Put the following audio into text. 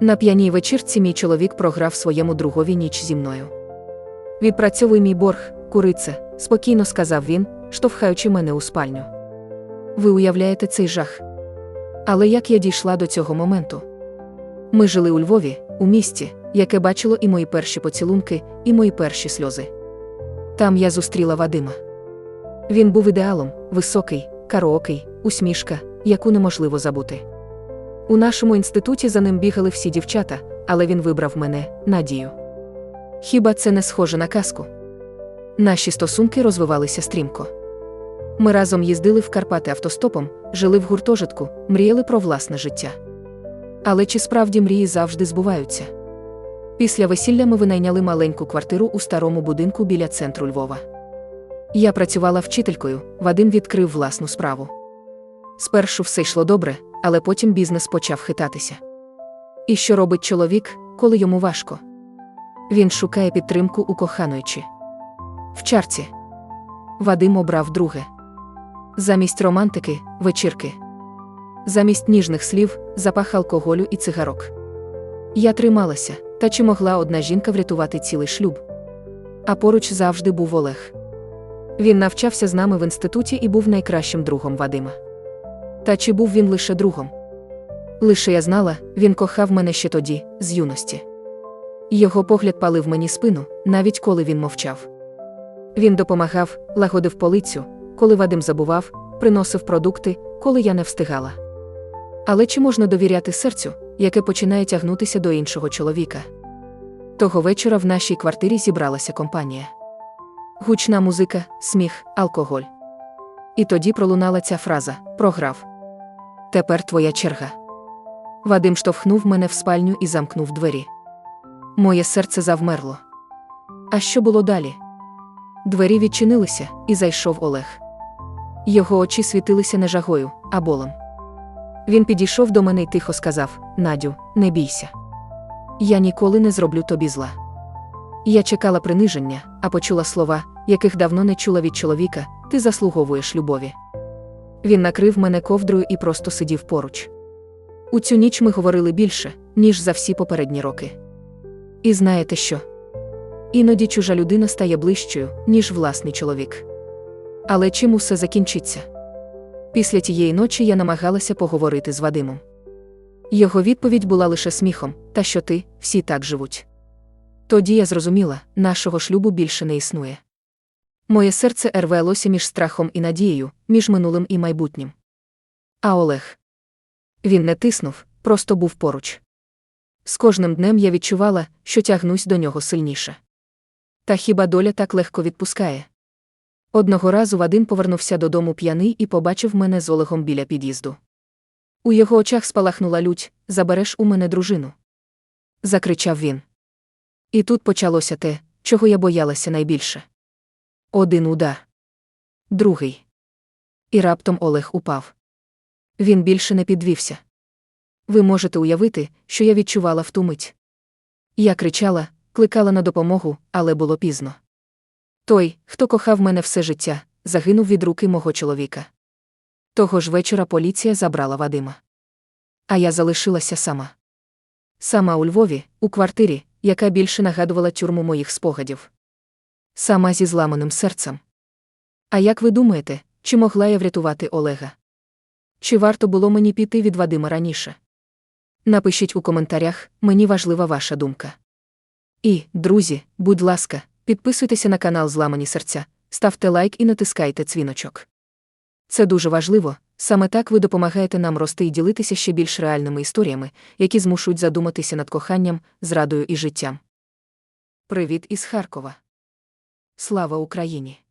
На п'яній вечірці мій чоловік програв своєму другові ніч зі мною. Відпрацьовуй мій борг, курице, спокійно сказав він, штовхаючи мене у спальню. Ви уявляєте цей жах? Але як я дійшла до цього моменту? Ми жили у Львові, у місті, яке бачило і мої перші поцілунки, і мої перші сльози. Там я зустріла Вадима. Він був ідеалом, високий, кароокий, усмішка, яку неможливо забути. У нашому інституті за ним бігали всі дівчата, але він вибрав мене, Надію. Хіба це не схоже на казку? Наші стосунки розвивалися стрімко. Ми разом їздили в Карпати автостопом, жили в гуртожитку, мріяли про власне життя. Але чи справді мрії завжди збуваються? Після весілля ми винайняли маленьку квартиру у старому будинку біля центру Львова. Я працювала вчителькою, Вадим відкрив власну справу. Спершу все йшло добре, але потім бізнес почав хитатися. І що робить чоловік, коли йому важко? Він шукає підтримку у коханої. В чарці. Вадим обрав друге. Замість романтики вечірки. Замість ніжних слів запах алкоголю і цигарок. Я трималася, та чи могла одна жінка врятувати цілий шлюб? А поруч завжди був Олег. Він навчався з нами в інституті і був найкращим другом Вадима. Та чи був він лише другом? Лише я знала, він кохав мене ще тоді, з юності. Його погляд палив мені спину, навіть коли він мовчав. Він допомагав, лагодив полицю, коли Вадим забував, приносив продукти, коли я не встигала. Але чи можна довіряти серцю, яке починає тягнутися до іншого чоловіка? Того вечора в нашій квартирі зібралася компанія. Гучна музика, сміх, алкоголь. І тоді пролунала ця фраза програв. Тепер твоя черга. Вадим штовхнув мене в спальню і замкнув двері. Моє серце завмерло. А що було далі? Двері відчинилися, і зайшов Олег. Його очі світилися не жагою, а болем. Він підійшов до мене й тихо сказав: Надю, не бійся. Я ніколи не зроблю тобі зла. Я чекала приниження, а почула слова, яких давно не чула від чоловіка, ти заслуговуєш любові. Він накрив мене ковдрою і просто сидів поруч. У цю ніч ми говорили більше, ніж за всі попередні роки. І знаєте що? Іноді чужа людина стає ближчою, ніж власний чоловік. Але чим усе закінчиться? Після тієї ночі я намагалася поговорити з Вадимом. Його відповідь була лише сміхом, та що ти, всі так живуть. Тоді я зрозуміла, нашого шлюбу більше не існує. Моє серце рвелося між страхом і надією, між минулим і майбутнім. А Олег. Він не тиснув, просто був поруч. З кожним днем я відчувала, що тягнусь до нього сильніше. Та хіба доля так легко відпускає? Одного разу Вадим повернувся додому п'яний і побачив мене з Олегом біля під'їзду. У його очах спалахнула лють забереш у мене дружину. Закричав він. І тут почалося те, чого я боялася найбільше. Один удар. Другий. І раптом Олег упав. Він більше не підвівся. Ви можете уявити, що я відчувала в ту мить. Я кричала, кликала на допомогу, але було пізно. Той, хто кохав мене все життя, загинув від руки мого чоловіка. Того ж вечора поліція забрала Вадима. А я залишилася сама. Сама у Львові, у квартирі, яка більше нагадувала тюрму моїх спогадів. Сама зі зламаним серцем. А як ви думаєте, чи могла я врятувати Олега? Чи варто було мені піти від Вадима раніше? Напишіть у коментарях, мені важлива ваша думка. І, друзі, будь ласка, підписуйтеся на канал Зламані серця, ставте лайк і натискайте дзвіночок. Це дуже важливо, саме так ви допомагаєте нам рости і ділитися ще більш реальними історіями, які змушують задуматися над коханням, зрадою і життям. Привіт із Харкова. Слава Україні!